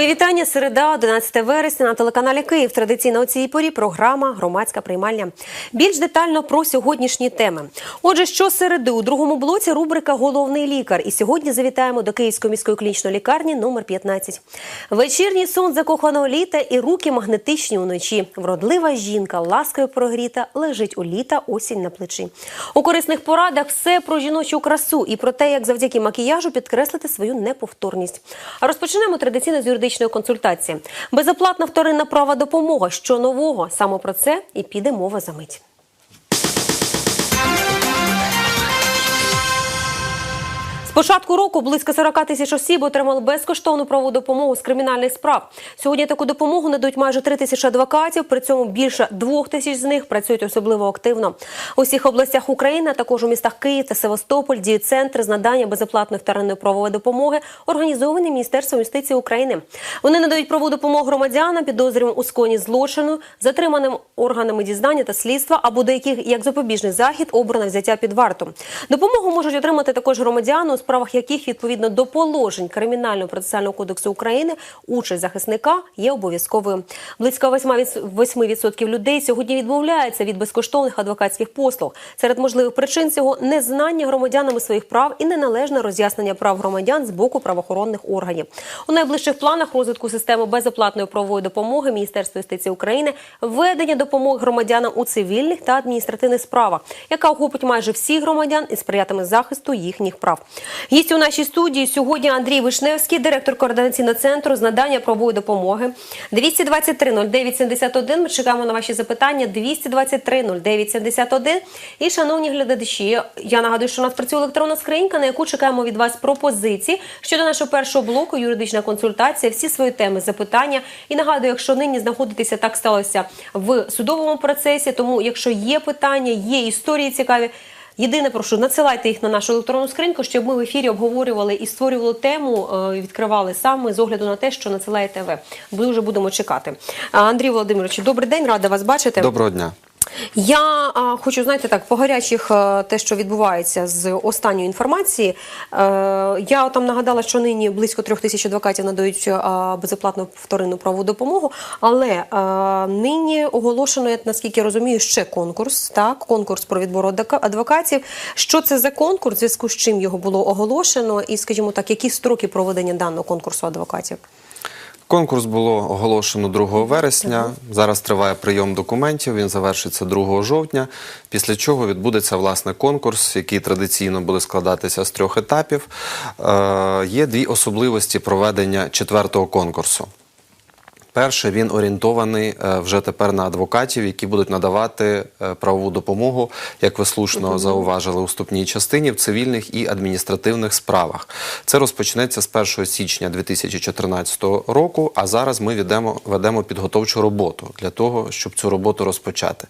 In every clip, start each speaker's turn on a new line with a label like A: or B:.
A: Мої вітання. Середа, 11 вересня на телеканалі Київ. Традиційно у цій порі програма Громадська приймальня. Більш детально про сьогоднішні теми. Отже, що середи у другому блоці рубрика Головний лікар. І сьогодні завітаємо до Київської міської клінічної лікарні номер 15. Вечірній сон закоханого літа і руки магнетичні уночі. Вродлива жінка, ласкою прогріта, лежить у літа осінь на плечі. У корисних порадах все про жіночу красу і про те, як завдяки макіяжу підкреслити свою неповторність. А розпочнемо традиційно з юридичної консультації. Безоплатна вторинна права допомога. Що нового? Саме про це і піде мова за мить. З початку року близько 40 тисяч осіб отримали безкоштовну правову допомогу з кримінальних справ. Сьогодні таку допомогу надають майже 3 тисячі адвокатів. При цьому більше 2 тисяч з них працюють особливо активно. У всіх областях України, а також у містах Київ та Севастополь, діють центри з надання безоплатної вторинної правової допомоги, організовані Міністерством юстиції України. Вони надають правову допомогу громадянам, підозрюваним у сконі злочину, затриманим органами дізнання та слідства, або до яких як запобіжний захід обрано взяття під варту. Допомогу можуть отримати також громадяни, справах яких відповідно до положень Кримінального процесуального кодексу України участь захисника є обов'язковою. Близько 8% людей сьогодні відмовляються від безкоштовних адвокатських послуг. Серед можливих причин цього незнання громадянами своїх прав і неналежне роз'яснення прав громадян з боку правоохоронних органів. У найближчих планах розвитку системи безоплатної правової допомоги Міністерства юстиції України введення допомоги громадянам у цивільних та адміністративних справах, яка охопить майже всіх громадян і сприятиме захисту їхніх прав. Гість у нашій студії сьогодні Андрій Вишневський, директор координаційного центру з надання правової допомоги. 223 09 71. Ми чекаємо на ваші запитання. 223 09 71. І шановні глядачі, я нагадую, що у нас працює електронна скринька, на яку чекаємо від вас пропозиції щодо нашого першого блоку. Юридична консультація, всі свої теми, запитання. І нагадую, якщо нині знаходитеся так сталося в судовому процесі, тому якщо є питання, є історії цікаві. Єдине, прошу, надсилайте їх на нашу електронну скриньку, щоб ми в ефірі обговорювали і створювали тему, е, відкривали саме з огляду на те, що надсилаєте ви. Дуже будемо чекати. Андрій Володимирович, добрий день, рада вас бачити.
B: Доброго дня.
A: Я а, хочу знаєте так по гарячих а, те, що відбувається з останньої інформації. Е, я там нагадала, що нині близько трьох тисяч адвокатів надають а, безоплатну вторинну правову допомогу. Але а, нині оголошено, я наскільки розумію, ще конкурс. Так, конкурс про відбор адвока- адвокатів. Що це за конкурс? Зв'язку з чим його було оголошено, і скажімо так, які строки проведення даного конкурсу адвокатів?
B: Конкурс було оголошено 2 вересня. Зараз триває прийом документів. Він завершиться 2 жовтня. Після чого відбудеться власне конкурс, який традиційно буде складатися з трьох етапів. Е, є дві особливості проведення четвертого конкурсу. Перше, він орієнтований е, вже тепер на адвокатів, які будуть надавати е, правову допомогу, як ви слушно зауважили у вступній частині, в цивільних і адміністративних справах. Це розпочнеться з 1 січня 2014 року. А зараз ми ведемо, ведемо підготовчу роботу для того, щоб цю роботу розпочати.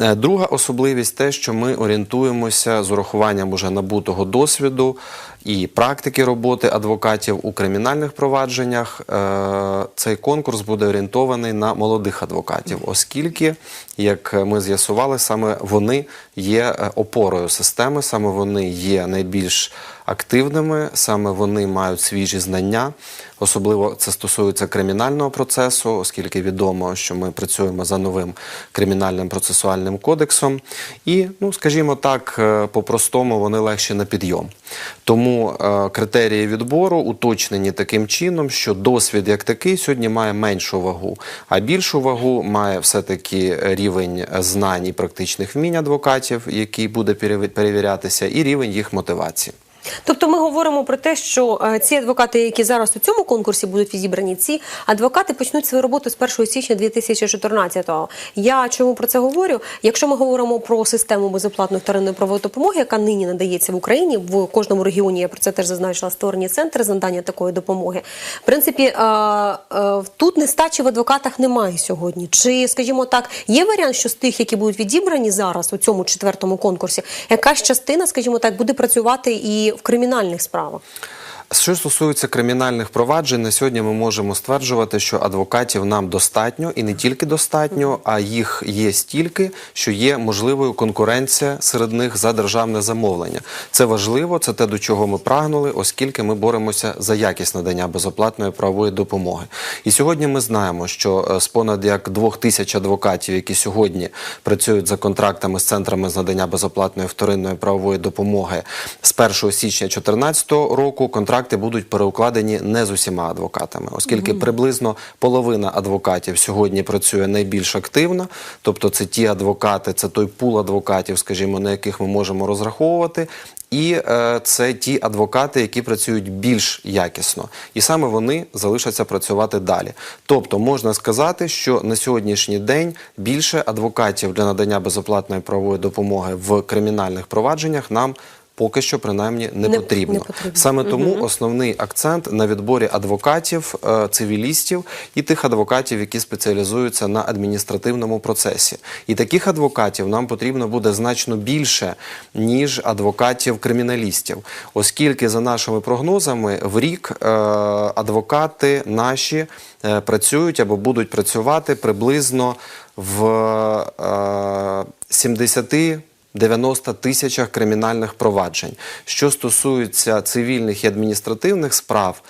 B: Е, Друга особливість те, що ми орієнтуємося з урахуванням уже набутого досвіду і практики роботи адвокатів у кримінальних провадженнях. Е, Цей конкурс буде орієнтований на молодих адвокатів, оскільки, як ми з'ясували, саме вони є е, опорою системи, саме вони є найбільш активними, саме вони мають свіжі знання. Особливо це стосується кримінального процесу, оскільки відомо, що ми працюємо за новим кримінальним процесуальним кодексом. І, ну скажімо так, е, по-простому вони легші на підйом. Тому е, критерії відбору уточнені таким чином, що досвід як такий сьогодні має меншу вагу, а більшу вагу має все-таки рівень знань і практичних вмінь адвокатів, який буде перевірятися, і рівень їх мотивації.
A: Тобто ми говоримо про те, що е, ці адвокати, які зараз у цьому конкурсі будуть зібрані, ці адвокати почнуть свою роботу з 1 січня 2014-го. Я чому про це говорю? Якщо ми говоримо про систему безоплатної вторинної правової допомоги, яка нині надається в Україні в кожному регіоні, я про це теж зазначила створені центри з надання такої допомоги. В принципі, е, е, тут нестачі в адвокатах немає сьогодні. Чи, скажімо так, є варіант, що з тих, які будуть відібрані зараз у цьому четвертому конкурсі, якась частина, скажімо так, буде працювати і в кримінальних справах?
B: Що стосується кримінальних проваджень, на сьогодні ми можемо стверджувати, що адвокатів нам достатньо і не тільки достатньо, а їх є стільки, що є можливою конкуренція серед них за державне замовлення. Це важливо, це те, до чого ми прагнули, оскільки ми боремося за якість надання безоплатної правової допомоги. І сьогодні ми знаємо, що е, з понад як двох тисяч адвокатів, які сьогодні працюють за контрактами з центрами з надання безоплатної вторинної правової допомоги, з 1 січня 2014 року контракти будуть переукладені не з усіма адвокатами, оскільки приблизно половина адвокатів сьогодні працює найбільш активно, тобто це ті адвокати, це той пул адвокатів, скажімо, на яких ми можемо розраховувати. І е, це ті адвокати, які працюють більш якісно, і саме вони залишаться працювати далі. Тобто можна сказати, що на сьогоднішній день більше адвокатів для надання безоплатної правової допомоги в кримінальних провадженнях нам поки що принаймні не,
A: Не-
B: потрібно.
A: не потрібно.
B: Саме тому основний акцент на відборі адвокатів, е, цивілістів і тих адвокатів, які спеціалізуються на адміністративному процесі. І таких адвокатів нам потрібно буде значно більше, ніж адвокатів-криміналістів, оскільки за нашими прогнозами в рік е, адвокати наші е, працюють або будуть працювати приблизно в е, 70 90 тисячах кримінальних проваджень. Що стосується цивільних і адміністративних справ,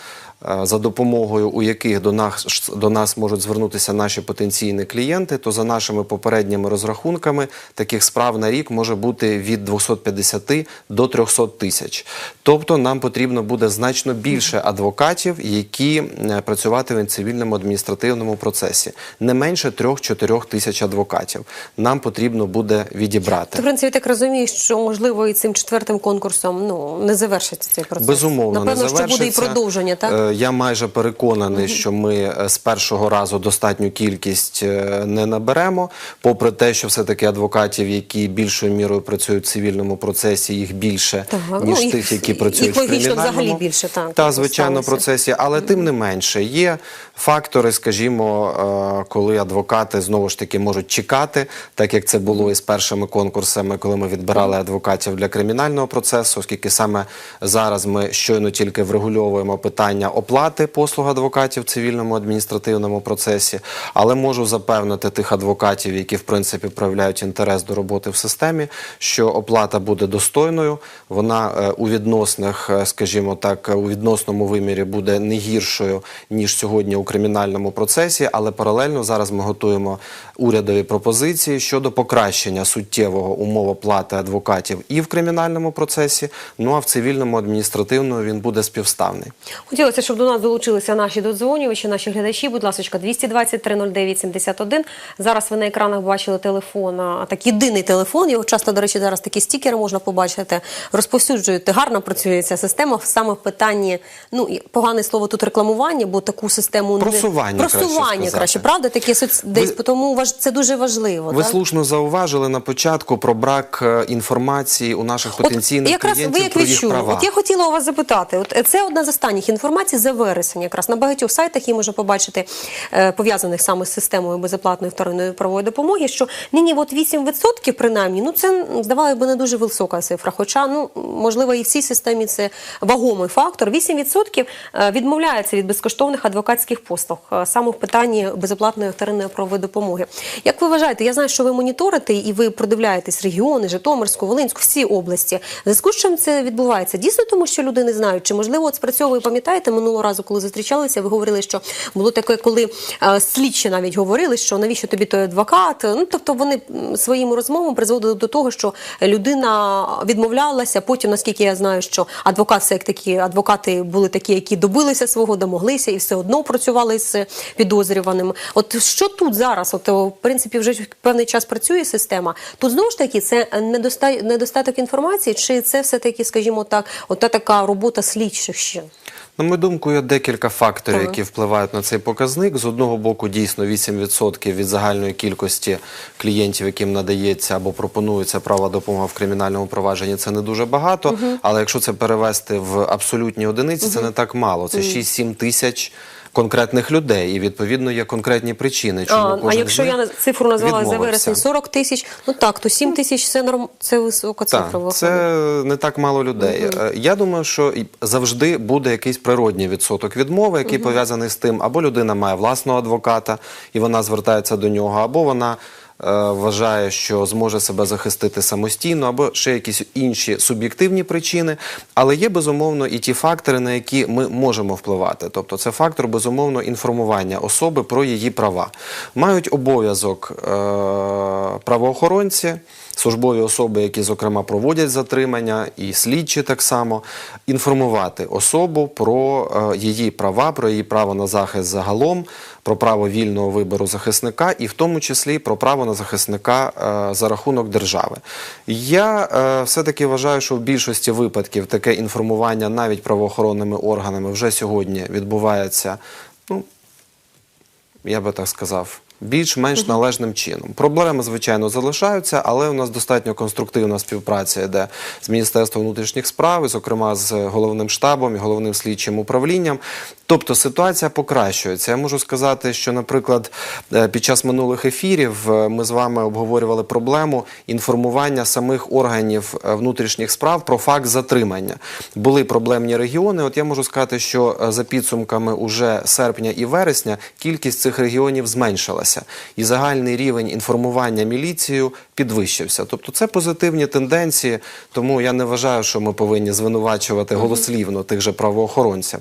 B: за допомогою у яких до нас, до нас можуть звернутися наші потенційні клієнти, то за нашими попередніми розрахунками таких справ на рік може бути від 250 до 300 тисяч. Тобто нам потрібно буде значно більше адвокатів, які е, працюватимуть в цивільному адміністративному процесі. Не менше 3-4 тисяч адвокатів. Нам потрібно буде відібрати.
A: Ти, в принципі, так розумієш, що можливо і цим четвертим конкурсом ну не завершиться цей процес.
B: Безумовно,
A: напевно,
B: не
A: що буде і продовження, так
B: Е, Я майже переконаний, що ми е, з першого разу достатню кількість е, не наберемо, попри те, що все-таки адвокатів, які більшою мірою працюють в цивільному процесі, їх більше,
A: Так,
B: ніж
A: ну,
B: тих, які працюють в кримінальному.
A: взагалі більше, так,
B: Та, звичайно, процесі, але тим не менше є фактори, скажімо, е, коли адвокати знову ж таки можуть чекати, так як це було і з першими конкурсами, коли ми відбирали адвокатів для кримінального процесу, оскільки саме зараз ми щойно тільки врегульовуємо питання оплати послуг адвокатів в цивільному адміністративному процесі, але можу запевнити тих адвокатів, які в принципі проявляють інтерес до роботи в системі, що оплата буде достойною. Вона е, у відносних, е, скажімо так, у відносному вимірі буде не гіршою ніж сьогодні у кримінальному процесі, але паралельно зараз ми готуємо урядові пропозиції щодо покращення суттєвого умов оплати адвокатів і в кримінальному процесі. Ну а в цивільному адміністративному він буде співставний.
A: Хотілося, щоб до нас долучилися наші додзвонювачі, наші глядачі. Будь ласка, 220 309 71. Зараз ви на екранах бачили телефон, а так єдиний телефон. Його часто, до речі, зараз такі стікери можна побачити. Розповсюджуєте. Гарно працює ця система саме в питанні. Ну погане слово тут рекламування, бо таку систему
B: Просування, краще
A: просування краще, правда? Такі соц... десь
B: Ви-
A: тому це дуже важливо.
B: Ви
A: так?
B: слушно зауважили на початку про брак е, інформації у наших потенційних
A: От якраз
B: клієнтів
A: ви як
B: про їх права.
A: От я хотіла у вас запитати. От е, це одна з останніх інформацій за вересень. Якраз на багатьох сайтах її можна побачити е, пов'язаних саме з системою безоплатної вторинної правової допомоги. Що ні, ні, от 8% принаймні, ну це здавалося б не дуже висока цифра. Хоча ну можливо і в цій системі це вагомий фактор. 8% е, відмовляється від безкоштовних адвокатських послуг е, саме в питанні безоплатної вторинної правової допомоги. Як ви вважаєте, я знаю, що ви моніторите і ви продивляєтесь регіони, Житомирську, Волинську, всі області. Зв'язку з чим це відбувається? Дійсно, тому що люди не знають, чи можливо от спрацьовує, пам'ятаєте, минулого разу, коли зустрічалися, ви говорили, що було таке, коли е, слідчі навіть говорили, що навіщо тобі той адвокат. Ну тобто вони м, своїми розмовами призводили до того, що людина відмовлялася. Потім, наскільки я знаю, що адвокат як такі адвокати були такі, які добилися свого, домоглися і все одно працювали з підозрюваним. От що тут зараз? От в принципі, вже певний час працює система. Тут знову ж таки це недоста- недостаток інформації, чи це все таки, скажімо так, от та така робота слідчих ще?
B: На мою думку, є декілька факторів, які впливають на цей показник. З одного боку, дійсно 8% від загальної кількості клієнтів, яким надається або пропонується права допомога в кримінальному провадженні, це не дуже багато. Але якщо це перевести в абсолютні одиниці, це не так мало. Це 6-7 тисяч конкретних людей, і відповідно є конкретні причини, чому
A: А, а якщо я цифру назвала за вересень 40 тисяч, ну так, то 7 тисяч це норм, це висока цифра.
B: Так,
A: виходить.
B: це не так мало людей. Угу. Я думаю, що завжди буде якийсь природній відсоток відмови, який пов'язаний з тим, або людина має власного адвоката, і вона звертається до нього, або вона. Е, Вважає, що зможе себе захистити самостійно, або ще якісь інші суб'єктивні причини. Але є безумовно і ті фактори, на які ми можемо впливати. Тобто, це фактор безумовно інформування особи про її права. Мають обов'язок е, правоохоронці, службові особи, які, зокрема, проводять затримання, і слідчі так само, інформувати особу про е, її права, про її право на захист загалом, про право вільного вибору захисника, і в тому числі про право на захисника е, за рахунок держави. Я е, все-таки вважаю, що в більшості випадків таке інформування навіть правоохоронними органами вже сьогодні відбувається. Ну, я би так сказав, більш-менш належним чином. Проблеми, звичайно, залишаються, але у нас достатньо конструктивна співпраця йде з Міністерством внутрішніх справ, і, зокрема з головним штабом і головним слідчим управлінням. Тобто ситуація покращується. Я можу сказати, що, наприклад, е, під час минулих ефірів е, ми з вами обговорювали проблему інформування самих органів е, внутрішніх справ про факт затримання. Були проблемні регіони. От я можу сказати, що за підсумками уже серпня і вересня кількість цих регіонів зменшилася, і загальний рівень інформування міліцією підвищився. Тобто це позитивні тенденції, тому я не вважаю, що ми повинні звинувачувати голослівно тих же правоохоронців.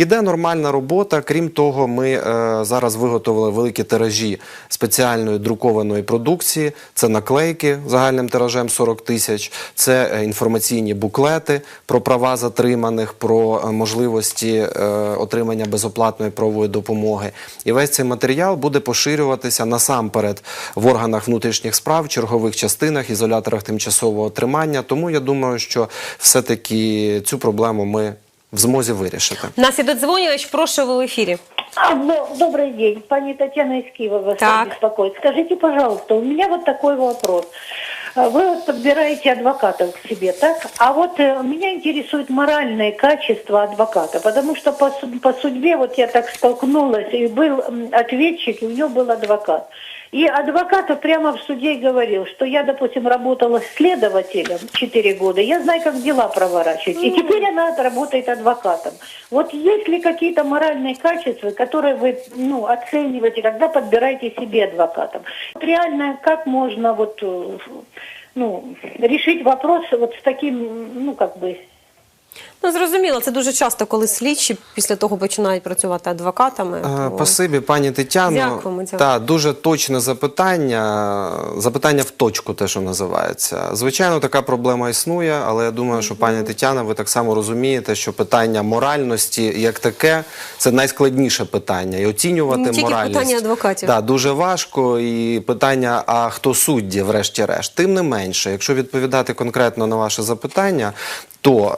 B: Іде нормальна робота. Крім того, ми е, зараз виготовили великі тиражі спеціальної друкованої продукції. Це наклейки загальним тиражем 40 тисяч, це е, інформаційні буклети про права затриманих, про е, можливості е, отримання безоплатної правової допомоги. І весь цей матеріал буде поширюватися насамперед в органах внутрішніх справ, чергових частинах, ізоляторах тимчасового тримання. Тому я думаю, що все-таки цю проблему ми в змозі вирішити.
A: У нас іде дзвонювач, прошу ви в ефірі.
C: Алло, добрый день. Пани Татьяна из Киева вас
A: Так.
C: беспокоит. Скажите, пожалуйста, у меня вот такой вопрос. А Вы вот подбираете адвокатов к себе, так? А вот э, меня интересует моральное качество адвоката, потому что по, су- по судьбе вот я так столкнулась, и был м, ответчик, и у него был адвокат. И адвокат прямо в суде говорил, что я, допустим, работала следователем 4 года, я знаю, как дела проворачивать. И теперь она работает адвокатом. Вот есть ли какие-то моральные качества, которые вы ну, оцениваете, когда подбираете себе адвокатом? Вот реально, как можно вот, э, ну, решить вопрос вот с таким, ну, как бы,
A: Ну, зрозуміло, це дуже часто, коли слідчі після того починають працювати адвокатами.
B: Е,
A: то-
B: Спасибі, пані Тетяно.
A: Дякуємо, дякую.
B: Та, дуже точне запитання, запитання в точку, те, що називається. Звичайно, така проблема існує, але я думаю, що пані Тетяна, ви так само розумієте, що питання моральності як таке це найскладніше питання. І оцінювати
A: Не тільки
B: моральність
A: питання адвокатів.
B: Да, дуже важко. І питання, а хто судді, врешті-решт. Тим не менше, якщо відповідати конкретно на ваше запитання, то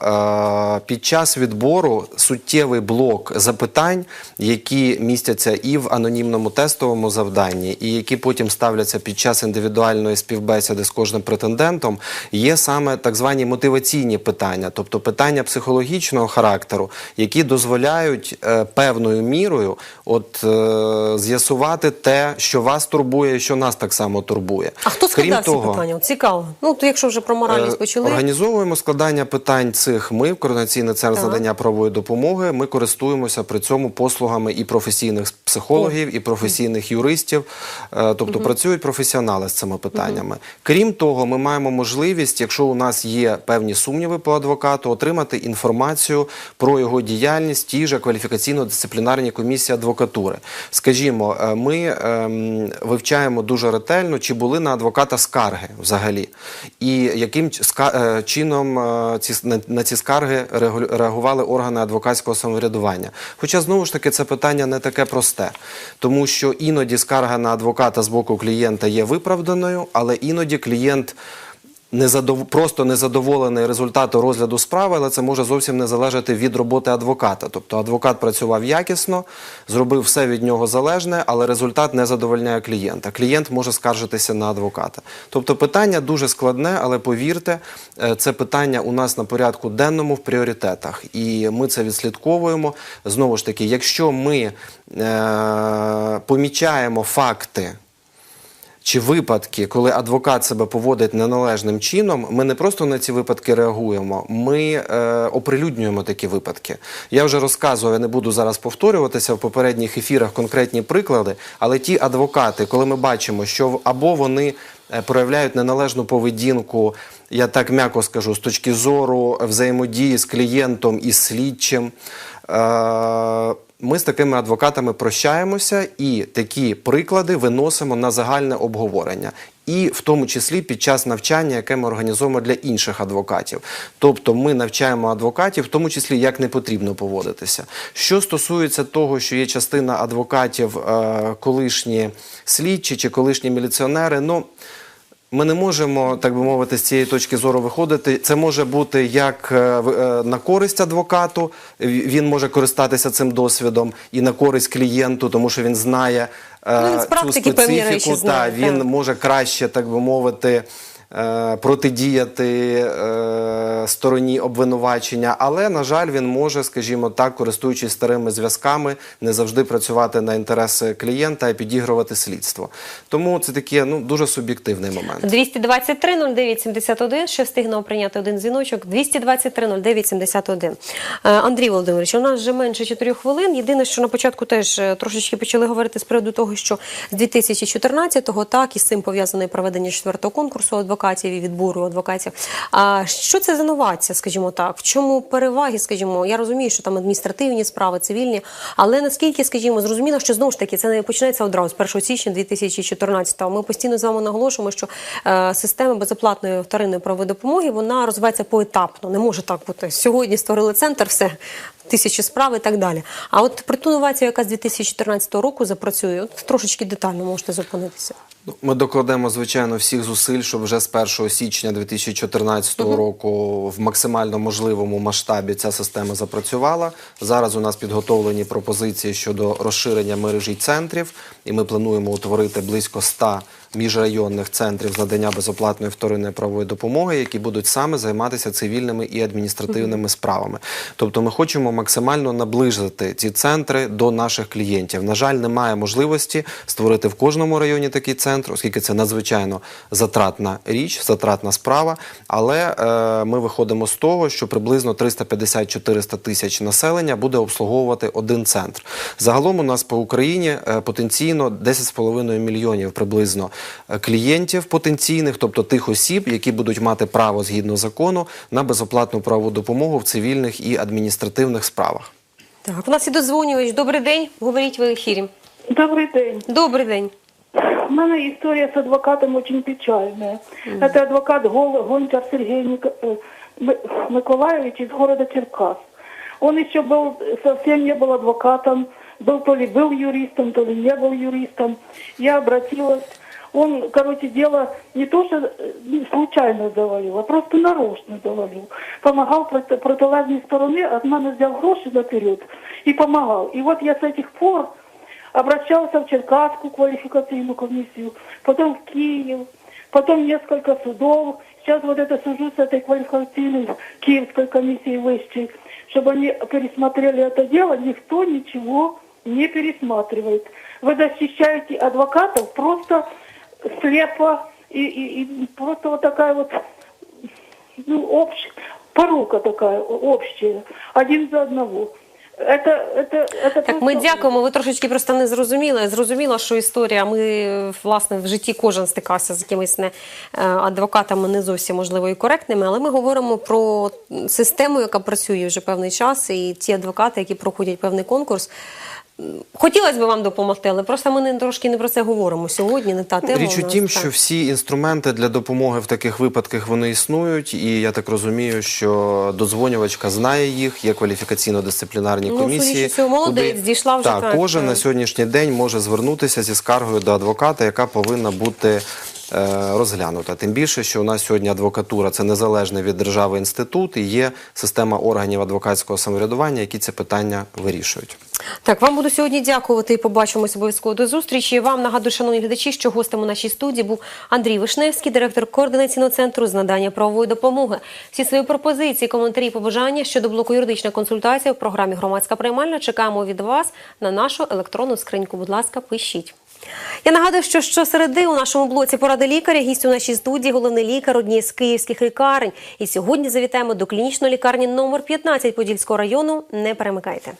B: е, під час відбору суттєвий блок запитань, які містяться і в анонімному тестовому завданні, і які потім ставляться під час індивідуальної співбесіди з кожним претендентом, є саме так звані мотиваційні питання, тобто питання психологічного характеру, які дозволяють е, певною мірою от е, з'ясувати те, що вас турбує, і що нас так само турбує.
A: А хто складав ці питання? Цікаво. Ну, то якщо вже про моральність
B: Е,
A: почали.
B: Організовуємо складання питань цих. Ми в координаційний центр з надання правової допомоги. Ми користуємося при цьому послугами і професійних психологів, і професійних юристів. Е, Тобто працюють професіонали з цими питаннями. Крім того, ми маємо можливість, якщо у нас є певні сумніви по адвокату, отримати інформацію про його діяльність ті ж кваліфікаційно-дисциплінарні комісії адвокатури. Скажімо, е, ми ем, вивчаємо дуже ретельно, чи були на адвоката скарги взагалі, і яким е, чином ці, на, ці скарги реагували органи адвокатського самоврядування. Хоча знову ж таки це питання не таке просте, тому що іноді скарга на адвоката з боку клієнта є виправданою, але іноді клієнт незадов... просто незадоволений результатом розгляду справи, але це може зовсім не залежати від роботи адвоката. Тобто адвокат працював якісно, зробив все від нього залежне, але результат не задовольняє клієнта. Клієнт може скаржитися на адвоката. Тобто питання дуже складне, але повірте, е, це питання у нас на порядку денному в пріоритетах, і ми це відслідковуємо. Знову ж таки, якщо ми е- помічаємо факти чи випадки, коли адвокат себе поводить неналежним чином, ми не просто на ці випадки реагуємо, ми е, оприлюднюємо такі випадки. Я вже розказував, я не буду зараз повторюватися в попередніх ефірах конкретні приклади, але ті адвокати, коли ми бачимо, що або вони е, проявляють неналежну поведінку, я так м'яко скажу, з точки зору взаємодії з клієнтом і слідчим. Е, ми з такими адвокатами прощаємося і такі приклади виносимо на загальне обговорення. І в тому числі під час навчання, яке ми організуємо для інших адвокатів. Тобто ми навчаємо адвокатів, в тому числі як не потрібно поводитися. Що стосується того, що є частина адвокатів, е, колишні слідчі чи колишні міліціонери, ну. Ми не можемо, так би мовити, з цієї точки зору виходити. Це може бути як е, е, на користь адвокату, він може користатися цим досвідом, і на користь клієнту, тому що він знає е,
A: Ну, він
B: цю специфіку. та,
A: знає,
B: він
A: так.
B: може краще, так би мовити. Е, Протидіяти е, стороні обвинувачення, але на жаль, він може, скажімо так, користуючись старими зв'язками, не завжди працювати на інтереси клієнта і підігрувати слідство. Тому це такий ну дуже суб'єктивний момент.
A: 223 09 71, ще встигнемо прийняти один дзвіночок. 223 09 71. Е, Андрій Володимирович, у нас вже менше 4 хвилин. Єдине, що на початку теж е, трошечки почали говорити з приводу того, що з 2014-го, так, і з цим пов'язане проведення четвертого конкурсу адвокатів і відбору адвокатів. А що це за новація, скажімо так? В чому переваги, скажімо, я розумію, що там адміністративні справи, цивільні, але наскільки, скажімо, зрозуміло, що знову ж таки це не починається одразу з 1 січня 2014-го. Ми постійно з вами наголошуємо, що е, система безоплатної вторинної правової допомоги вона розвивається поетапно. Не може так бути. Сьогодні створили центр, все. Тисячі справ і так далі. А от про ту новацію, яка з 2014 року запрацює, от трошечки детально можете зупинитися.
B: Ми докладемо, звичайно, всіх зусиль, щоб вже з 1 січня 2014 року в максимально можливому масштабі ця система запрацювала. Зараз у нас підготовлені пропозиції щодо розширення мережі центрів, і ми плануємо утворити близько 100 міжрайонних центрів з надання безоплатної вторинної правової допомоги, які будуть саме займатися цивільними і адміністративними справами. Тобто, ми хочемо максимально наближити ці центри до наших клієнтів. На жаль, немає можливості створити в кожному районі такий центр, оскільки це надзвичайно затратна річ, затратна справа. Але е, ми виходимо з того, що приблизно 350-400 тисяч населення буде обслуговувати один центр. Загалом у нас по Україні е, потенційно 10,5 мільйонів приблизно клієнтів потенційних, тобто тих осіб, які будуть мати право згідно закону на безоплатну правову допомогу в цивільних і адміністративних справах.
A: Так, у нас і додзвонювач. Добрий день. Говоріть ви в ефірі.
C: Добрый день.
A: Добрий день.
C: У меня история с адвокатом очень печальная. Это адвокат Гол- Гончар Сергей Ник- э, М- Миколаевич из города Черкас. Он еще был, совсем не был адвокатом, был то ли был юристом, то ли не был юристом. Я обратилась. Он, короче, дело не то, что э, случайно завалил, а просто нарочно завалил. Помогал проти- протилежній сторони, от мене взяв гроші наперед и помогал. И вот я с этих пор обращался в Черкасскую квалификационную комиссию, потом в Киев, потом несколько судов. Сейчас вот это сужу с этой квалификационной Киевской комиссией высшей, чтобы они пересмотрели это дело, никто ничего не пересматривает. Вы защищаете адвокатов просто слепо и, и- и просто вот такая вот ну, общ, порука такая общая, один за одного. Это, это, это
A: Так, ми
C: просто-
A: дякуємо. Ви трошечки просто не зрозуміли. Зрозуміло, що історія. Ми власне в житті кожен стикався з якимись не е, адвокатами, не зовсім можливо і коректними. Але ми говоримо про систему, яка працює вже певний час, і ті адвокати, які проходять певний конкурс. Хотілося б вам допомогти, але просто ми не трошки не про це говоримо сьогодні. Не та тема
B: Річ
A: у
B: тім, що всі інструменти для допомоги в таких випадках вони існують, і я так розумію, що дозвонювачка знає їх, є кваліфікаційно-дисциплінарні
A: Ну,
B: комісії.
A: цього, молодець, дійшла вже
B: так,
A: так,
B: кожен
A: так.
B: на сьогоднішній день може звернутися зі скаргою до адвоката, яка повинна бути розглянута. Тим більше, що у нас сьогодні адвокатура це незалежний від держави інститут і є система органів адвокатського самоврядування, які це питання вирішують.
A: Так, вам буду сьогодні дякувати і побачимось обов'язково до зустрічі. Вам нагадую, шановні глядачі, що гостем у нашій студії був Андрій Вишневський, директор координаційного центру з надання правової допомоги. Всі свої пропозиції, коментарі, побажання щодо блоку юридична консультація в програмі Громадська приймальна чекаємо від вас на нашу електронну скриньку. Будь ласка, пишіть. Я нагадую, що щосереди у нашому блоці поради лікаря гість у нашій студії головний лікар однієї з київських лікарень. І сьогодні завітаємо до клінічної лікарні номер 15 Подільського району. Не перемикайте.